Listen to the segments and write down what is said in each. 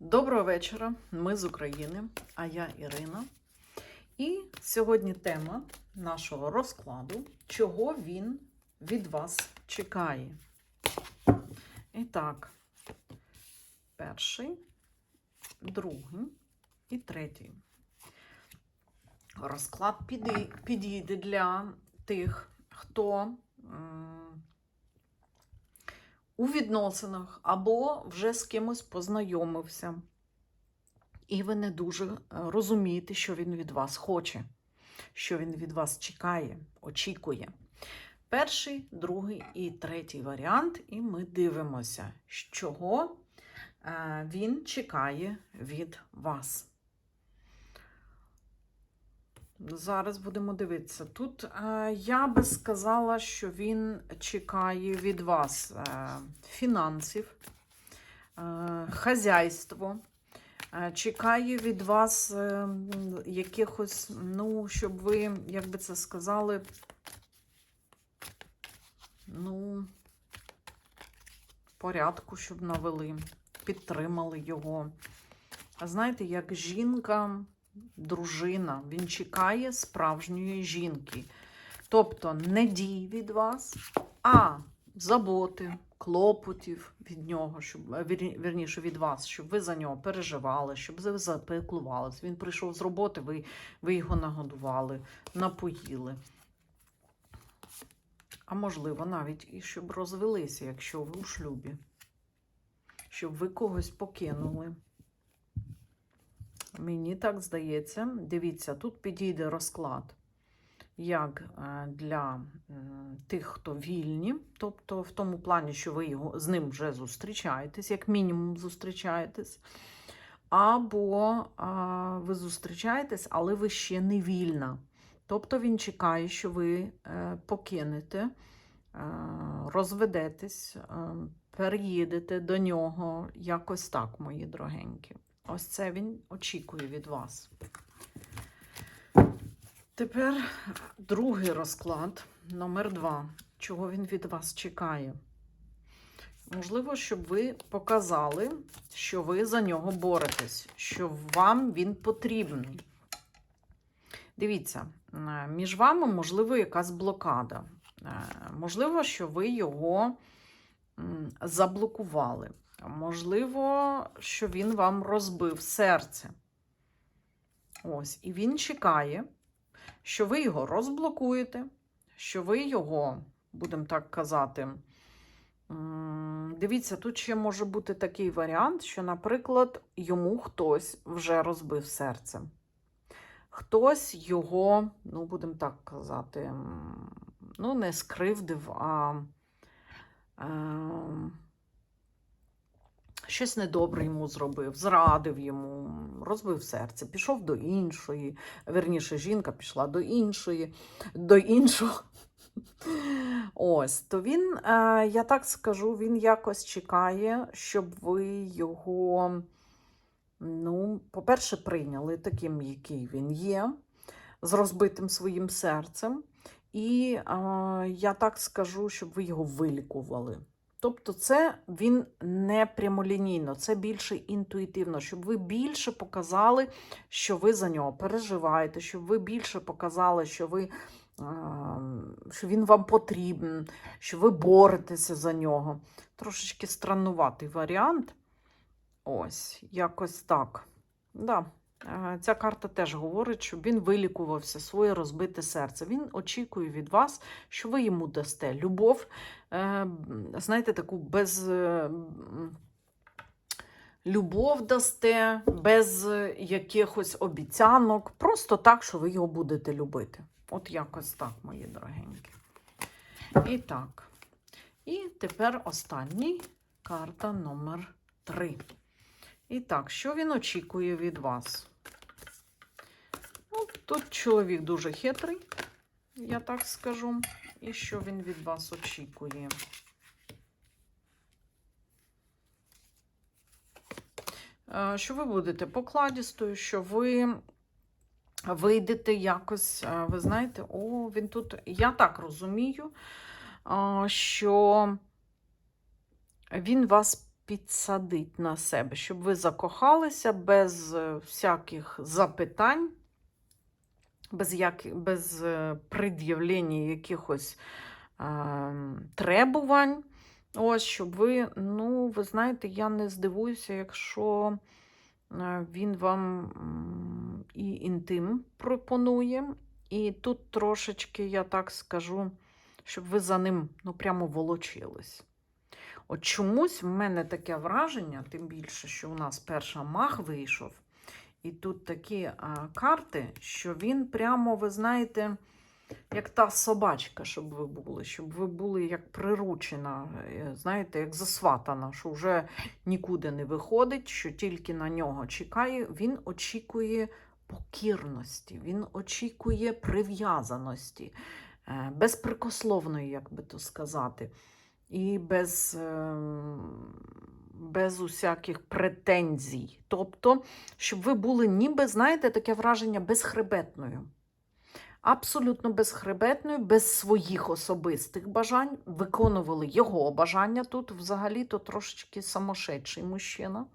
Доброго вечора, ми з України, а я Ірина. І сьогодні тема нашого розкладу, чого він від вас чекає. І так, перший, другий і третій. Розклад підійде для тих, хто у відносинах або вже з кимось познайомився. І ви не дуже е, розумієте, що він від вас хоче, що він від вас чекає, очікує. Перший, другий і третій варіант, і ми дивимося, чого е, він чекає від вас. Зараз будемо дивитися. Тут е, я би сказала, що він чекає від вас е, фінансів, е, хазяйство, е, чекає від вас е, якихось, ну, щоб ви, як би це сказали, ну, порядку, щоб навели, підтримали його. А знаєте, як жінка дружина, він чекає справжньої жінки. Тобто не дій від вас, а заботи, клопотів від нього, щоб е, вірніше від вас, щоб ви за нього переживали, щоб ви запеклувалися. Він прийшов з роботи, ви, ви його нагодували, напоїли. А можливо, навіть і щоб розвелися, якщо ви у шлюбі, щоб ви когось покинули. Мені так здається. Дивіться, тут підійде розклад як е, для тих, хто вільні, тобто в тому плані, що ви його, з ним вже зустрічаєтесь, як мінімум зустрічаєтесь. Або а, ви зустрічаєтесь, але ви ще не вільна. Тобто він чекає, що ви е, покинете, е, розведетесь, переїдете до нього. Якось так, мої дорогенькі. Ось це він очікує від вас. Тепер другий розклад, номер два. Чого він від вас чекає? Можливо, щоб ви показали, що ви за нього боретесь, що вам він потрібний. Дивіться, е, між вами, можливо, якась блокада. Е, Можливо, що ви його заблокували. Можливо, що він вам розбив серце. Ось, і він чекає, що ви його розблокуєте, що ви його, будемо так казати, дивіться, тут ще може бути такий варіант, що, наприклад, йому хтось вже розбив серце. Хтось його, ну, будемо так казати, ну, не скривдив, а. Е, щось недобре йому зробив, зрадив йому, розбив серце, пішов до іншої. Верніше, жінка пішла до іншої, до іншого. Ось, то він, е, я так скажу, він якось чекає, щоб ви його, ну, по-перше, прийняли таким, який він є, з розбитим своїм серцем. І е, я так скажу, щоб ви його вилікували. Тобто, це він не прямолінійно, це більше інтуїтивно, щоб ви більше показали, що ви за нього переживаєте, щоб ви більше показали, що ви. Що він вам потрібен, що ви боретеся за нього. Трошечки страннуватий варіант. Ось, якось так. Да. Е, Ця карта теж говорить, щоб він вилікувався своє розбите серце. Він очікує від вас, що ви йому дасте любов, е, знаєте, таку без е, любов дасте, без якихось обіцянок, просто так, що ви його будете любити. От якось так, мої дорогенькі. І так. І тепер останній карта номер 3. І так, що він очікує від вас? Ну, тут чоловік дуже хитрий, я так скажу. І що він від вас очікує? Е, Що ви будете покладістою, що ви вийдете якось, е, ви знаєте, о, він тут, я так розумію, е, що він вас підсадить на себе, щоб ви закохалися без е, всяких запитань, без, як, без е, пред'явлення якихось е, требувань. Ось, щоб ви, ну, ви знаєте, я не здивуюся, якщо е, він вам і інтим пропонує. І тут трошечки, я так скажу, щоб ви за ним ну, прямо волочились. От чомусь в мене таке враження, тим більше, що у нас перша мах вийшов, і тут такі а, карти, що він прямо, ви знаєте, як та собачка, щоб ви були, щоб ви були як приручена, е, знаєте, як засватана, що вже нікуди не виходить, що тільки на нього чекає. Він очікує покірності, він очікує прив'язаності, е, безпрекословної, як би то сказати, і без, ем, без усяких претензій. Тобто, щоб ви були ніби, знаєте, таке враження безхребетною. Абсолютно безхребетною, без своїх особистих бажань, виконували його бажання. Тут взагалі-то трошечки самошедший мужчина.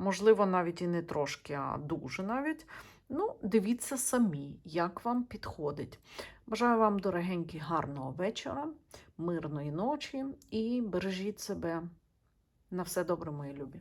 Можливо, навіть і не трошки, а дуже навіть. Ну, дивіться самі, як вам підходить. Бажаю вам, дорогенькі, гарного вечора, мирної ночі і бережіть себе. На все добре, мої любі.